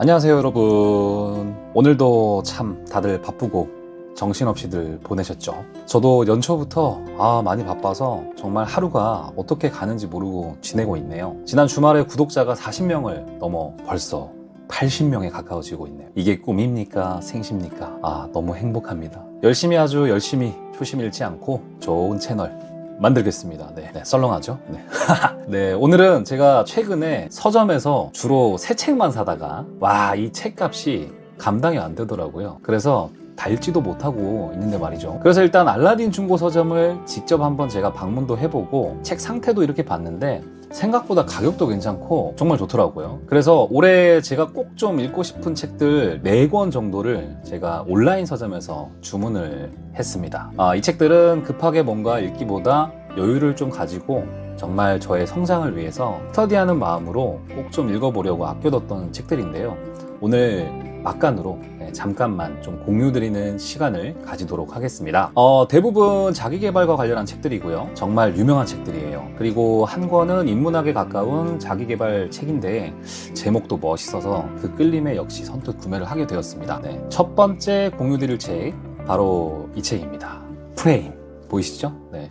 안녕하세요 여러분. 오늘도 참 다들 바쁘고 정신없이들 보내셨죠? 저도 연초부터 아 많이 바빠서 정말 하루가 어떻게 가는지 모르고 지내고 있네요. 지난 주말에 구독자가 40명을 넘어 벌써 80명에 가까워지고 있네요. 이게 꿈입니까? 생십니까? 아 너무 행복합니다. 열심히 아주 열심히. 초심 잃지 않고 좋은 채널 만들겠습니다. 네, 네, 썰렁하죠? 네. 네, 오늘은 제가 최근에 서점에서 주로 새 책만 사다가 와, 이 책값이 감당이 안 되더라고요. 그래서 달지도 못하고 있는데 말이죠. 그래서 일단 알라딘 중고 서점을 직접 한번 제가 방문도 해보고 책 상태도 이렇게 봤는데 생각보다 가격도 괜찮고 정말 좋더라고요. 그래서 올해 제가 꼭 좀 읽고 싶은 책들 4권 정도를 제가 온라인 서점에서 주문을 했습니다. 아, 이 책들은 급하게 뭔가 읽기보다 여유를 좀 가지고 정말 저의 성장을 위해서 스터디하는 마음으로 꼭 좀 읽어보려고 아껴뒀던 책들인데요. 오늘 막간으로 네, 잠깐만 좀 공유드리는 시간을 가지도록 하겠습니다. 어, 대부분 자기개발과 관련한 책들이고요. 정말 유명한 책들이에요. 그리고 한 권은 인문학에 가까운 자기개발 책인데 제목도 멋있어서 그 끌림에 역시 선뜻 구매를 하게 되었습니다. 네, 첫 번째 공유드릴 책 바로 이 책입니다. 프레임 보이시죠? 네.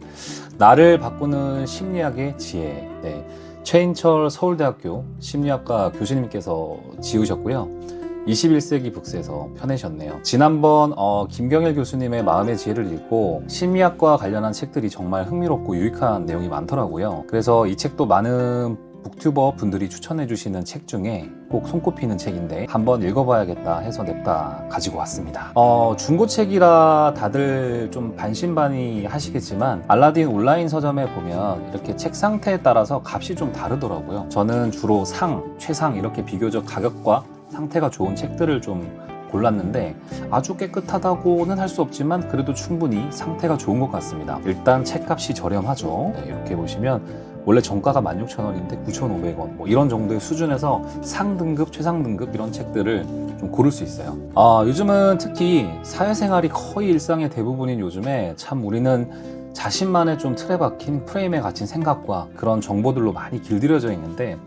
나를 바꾸는 심리학의 지혜. 네. 최인철 서울대학교 심리학과 교수님께서 지으셨고요. 21세기 북스에서 펴내셨네요. 지난번 어, 김경일 교수님의 마음의 지혜를 읽고 심리학과 관련한 책들이 정말 흥미롭고 유익한 내용이 많더라고요. 그래서 이 책도 많은 북튜버 분들이 추천해 주시는 책 중에 꼭 손꼽히는 책인데 한번 읽어봐야겠다 해서 냅다 가지고 왔습니다. 어, 중고책이라 다들 좀 반신반의 하시겠지만 알라딘 온라인 서점에 보면 이렇게 책 상태에 따라서 값이 좀 다르더라고요. 저는 주로 상, 최상 이렇게 비교적 가격과 상태가 좋은 책들을 좀 골랐는데 아주 깨끗하다고는 할 수 없지만 그래도 충분히 상태가 좋은 것 같습니다. 일단 책값이 저렴하죠. 네, 이렇게 보시면 원래 정가가 16,000원인데 9,500원 뭐 이런 정도의 수준에서 상등급, 최상등급 이런 책들을 좀 고를 수 있어요. 아, 요즘은 특히 사회생활이 거의 일상의 대부분인 요즘에 참 우리는 자신만의 좀 틀에 박힌 프레임에 갇힌 생각과 그런 정보들로 많이 길들여져 있는데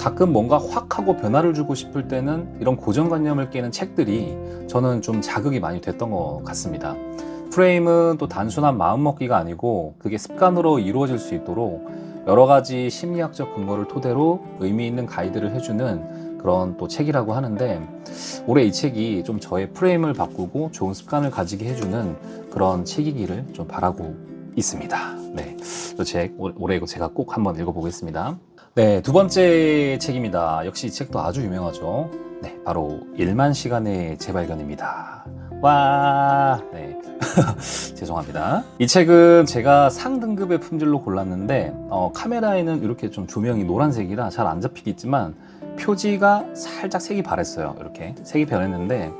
가끔 뭔가 확 하고 변화를 주고 싶을 때는 이런 고정관념을 깨는 책들이 저는 좀 자극이 많이 됐던 것 같습니다. 프레임은 또 단순한 마음먹기가 아니고 그게 습관으로 이루어질 수 있도록 여러 가지 심리학적 근거를 토대로 의미 있는 가이드를 해주는 그런 또 책이라고 하는데 올해 이 책이 좀 저의 프레임을 바꾸고 좋은 습관을 가지게 해주는 그런 책이기를 좀 바라고 있습니다. 네, 이 책 올해 이거 제가 꼭 한번 읽어보겠습니다. 네, 두 번째 책입니다. 역시 이 책도 아주 유명하죠. 네, 바로 1만 시간의 재발견입니다. 와, 네. 죄송합니다. 이 책은 제가 상등급의 품질로 골랐는데, 어, 카메라에는 이렇게 좀 조명이 노란색이라 잘 안 잡히겠지만, 표지가 살짝 색이 바랬어요. 이렇게. 색이 변했는데,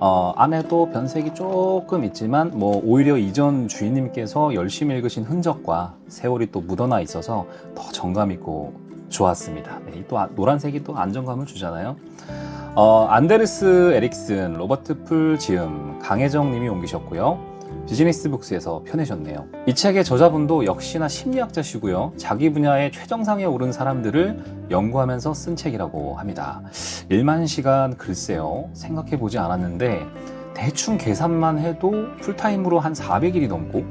어, 안에도 변색이 조금 있지만 뭐 오히려 이전 주인님께서 열심히 읽으신 흔적과 세월이 또 묻어나 있어서 더 정감 있고 좋았습니다. 네, 또 아- 노란색이 또 안정감을 주잖아요. 어, 안데르스 에릭슨, 로버트 풀 지음, 강혜정 님이 옮기셨고요. 비즈니스 북스에서 펴내셨네요. 이 책의 저자분도 역시나 심리학자시고요. 자기 분야의 최정상에 오른 사람들을 연구하면서 쓴 책이라고 합니다. 1만 시간 글쎄요. 생각해 보지 않았는데 대충 계산만 해도 풀타임으로 한 400일이 넘고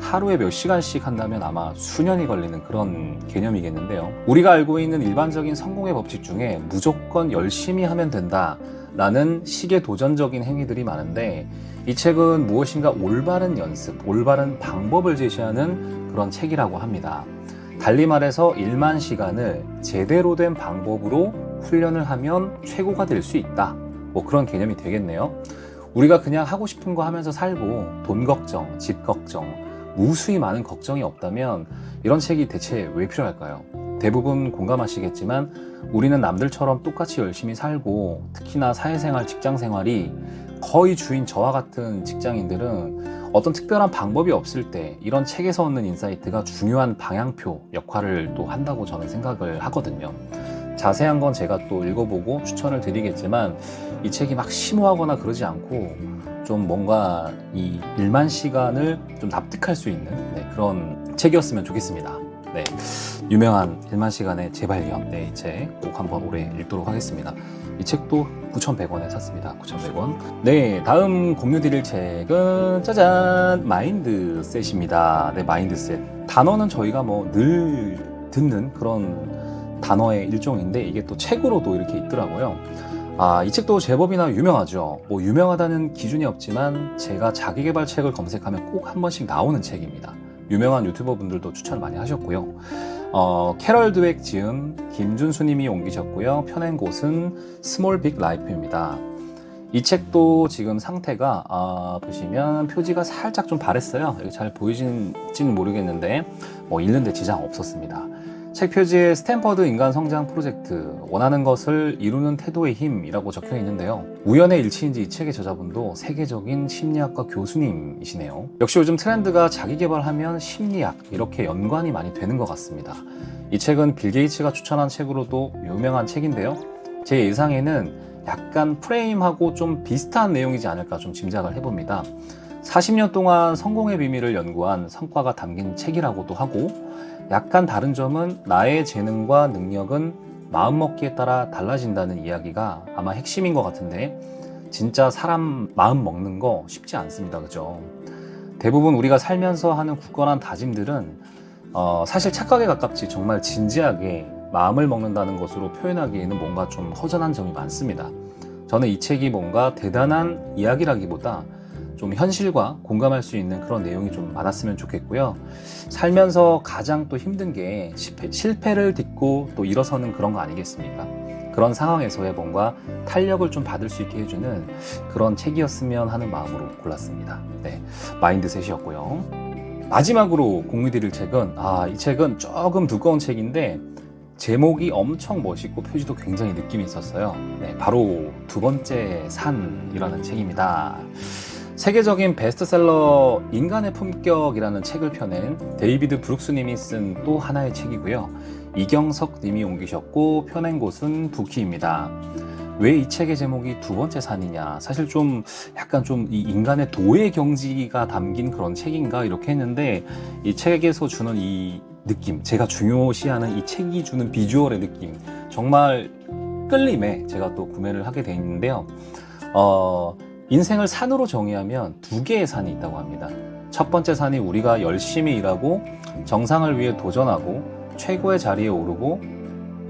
하루에 몇 시간씩 한다면 아마 수년이 걸리는 그런 개념이겠는데요. 우리가 알고 있는 일반적인 성공의 법칙 중에 무조건 열심히 하면 된다. 라는 식의 도전적인 행위들이 많은데 이 책은 무엇인가 올바른 연습, 올바른 방법을 제시하는 그런 책이라고 합니다. 달리 말해서 1만 시간을 제대로 된 방법으로 훈련을 하면 최고가 될 수 있다. 뭐 그런 개념이 되겠네요. 우리가 그냥 하고 싶은 거 하면서 살고 돈 걱정, 집 걱정, 무수히 많은 걱정이 없다면 이런 책이 대체 왜 필요할까요? 대부분 공감하시겠지만 우리는 남들처럼 똑같이 열심히 살고 특히나 사회생활, 직장생활이 거의 주인 저와 같은 직장인들은 어떤 특별한 방법이 없을 때 이런 책에서 얻는 인사이트가 중요한 방향표 역할을 또 한다고 저는 생각을 하거든요. 자세한 건 제가 또 읽어보고 추천을 드리겠지만 이 책이 막 심오하거나 그러지 않고 좀 뭔가 이 1만 시간을 좀 납득할 수 있는 네, 그런 책이었으면 좋겠습니다. 네, 유명한 1만 시간의 재발견 네, 이 책 꼭 한번 올해 읽도록 하겠습니다. 이 책도 9,100원에 샀습니다. 9,100원. 네, 다음 공유 드릴 책은 짜잔 마인드셋입니다. 네, 마인드셋. 단어는 저희가 뭐 늘 듣는 그런 단어의 일종인데 이게 또 책으로도 이렇게 있더라고요. 아, 이 책도 제법이나 유명하죠. 뭐 유명하다는 기준이 없지만 제가 자기개발 책을 검색하면 꼭 한 번씩 나오는 책입니다. 유명한 유튜버 분들도 추천 많이 하셨고요. 어, 캐럴 드웩 지음 김준수님이 옮기셨고요. 펴낸 곳은 스몰 빅 라이프입니다. 이 책도 지금 상태가 아, 보시면 표지가 살짝 좀 바랬어요. 잘 보이진지는 모르겠는데 뭐 읽는데 지장 없었습니다. 책 표지에 스탠퍼드 인간 성장 프로젝트 원하는 것을 이루는 태도의 힘이라고 적혀 있는데요. 우연의 일치인지 이 책의 저자분도 세계적인 심리학과 교수님이시네요. 역시 요즘 트렌드가 자기 개발하면 심리학 이렇게 연관이 많이 되는 것 같습니다. 이 책은 빌 게이츠가 추천한 책으로도 유명한 책인데요. 제 예상에는 약간 프레임하고 좀 비슷한 내용이지 않을까 좀 짐작을 해봅니다. 40년 동안 성공의 비밀을 연구한 성과가 담긴 책이라고도 하고 약간 다른 점은 나의 재능과 능력은 마음먹기에 따라 달라진다는 이야기가 아마 핵심인 것 같은데 진짜 사람 마음 먹는 거 쉽지 않습니다. 그죠? 대부분 우리가 살면서 하는 굳건한 다짐들은 어, 사실 착각에 가깝지 정말 진지하게 마음을 먹는다는 것으로 표현하기에는 뭔가 좀 허전한 점이 많습니다. 저는 이 책이 뭔가 대단한 이야기라기보다 좀 현실과 공감할 수 있는 그런 내용이 좀 많았으면 좋겠고요. 살면서 가장 또 힘든 게 실패, 를 딛고 또 일어서는 그런 거 아니겠습니까? 그런 상황에서의 뭔가 탄력을 좀 받을 수 있게 해주는 그런 책이었으면 하는 마음으로 골랐습니다. 네, 마인드셋이었고요. 마지막으로 공유드릴 책은 아, 이 책은 조금 두꺼운 책인데 제목이 엄청 멋있고 표지도 굉장히 느낌이 있었어요. 네, 바로 두 번째 산이라는 책입니다. 세계적인 베스트셀러 인간의 품격이라는 책을 펴낸 데이비드 브룩스님이 쓴 또 하나의 책이고요. 이경석 님이 옮기셨고 펴낸 곳은 부키입니다. 왜 이 책의 제목이 두 번째 산이냐? 사실 좀 약간 좀 이 인간의 도의 경지가 담긴 그런 책인가 이렇게 했는데 이 책에서 주는 이 느낌, 제가 중요시하는 이 책이 주는 비주얼의 느낌, 정말 끌림에 제가 또 구매를 하게 돼 있는데요. 어, 인생을 산으로 정의하면 두 개의 산이 있다고 합니다. 첫 번째 산이 우리가 열심히 일하고 정상을 위해 도전하고 최고의 자리에 오르고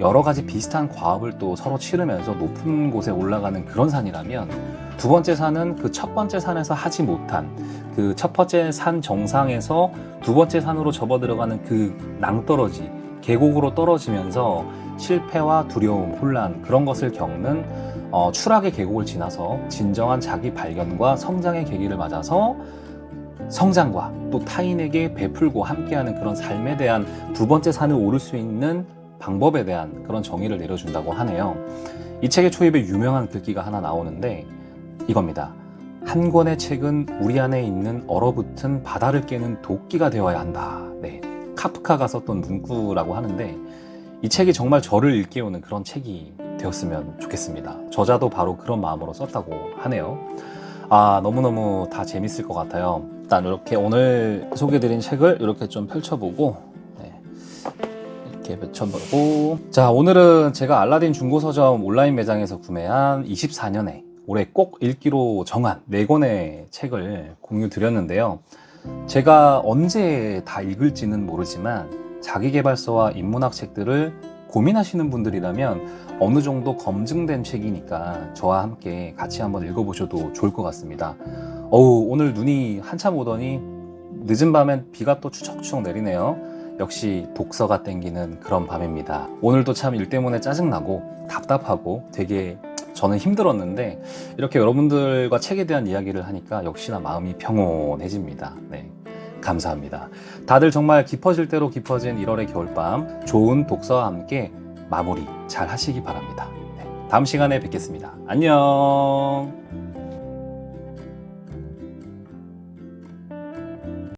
여러 가지 비슷한 과업을 또 서로 치르면서 높은 곳에 올라가는 그런 산이라면 두 번째 산은 그 첫 번째 산에서 하지 못한 그 첫 번째 산 정상에서 두 번째 산으로 접어 들어가는 그 낭떠러지 계곡으로 떨어지면서 실패와 두려움, 혼란 그런 것을 겪는 어, 추락의 계곡을 지나서 진정한 자기 발견과 성장의 계기를 맞아서 성장과 또 타인에게 베풀고 함께하는 그런 삶에 대한 두 번째 산을 오를 수 있는 방법에 대한 그런 정의를 내려준다고 하네요. 이 책의 초입에 유명한 글귀가 하나 나오는데 이겁니다. 한 권의 책은 우리 안에 있는 얼어붙은 바다를 깨는 도끼가 되어야 한다. 네. 카프카가 썼던 문구라고 하는데 이 책이 정말 저를 일깨우는 그런 책이 되었으면 좋겠습니다. 저자도 바로 그런 마음으로 썼다고 하네요. 아, 너무너무 다 재밌을 것 같아요. 일단 이렇게 오늘 소개드린 책을 이렇게 좀 펼쳐보고, 네. 이렇게 펼쳐보고. 자, 오늘은 제가 알라딘 중고서점 온라인 매장에서 구매한 24년에 올해 꼭 읽기로 정한 4권의 책을 공유 드렸는데요. 제가 언제 다 읽을지는 모르지만 자기개발서와 인문학 책들을 고민하시는 분들이라면 어느 정도 검증된 책이니까 저와 함께 같이 한번 읽어보셔도 좋을 것 같습니다. 어우, 오늘 눈이 한참 오더니 늦은 밤엔 비가 또 추적추적 내리네요. 역시 독서가 땡기는 그런 밤입니다. 오늘도 참 일 때문에 짜증나고 답답하고 되게 저는 힘들었는데 이렇게 여러분들과 책에 대한 이야기를 하니까 역시나 마음이 평온해집니다. 네. 감사합니다. 다들 정말 깊어질 대로 깊어진 1월의 겨울밤 좋은 독서와 함께 마무리 잘 하시기 바랍니다. 네, 다음 시간에 뵙겠습니다. 안녕.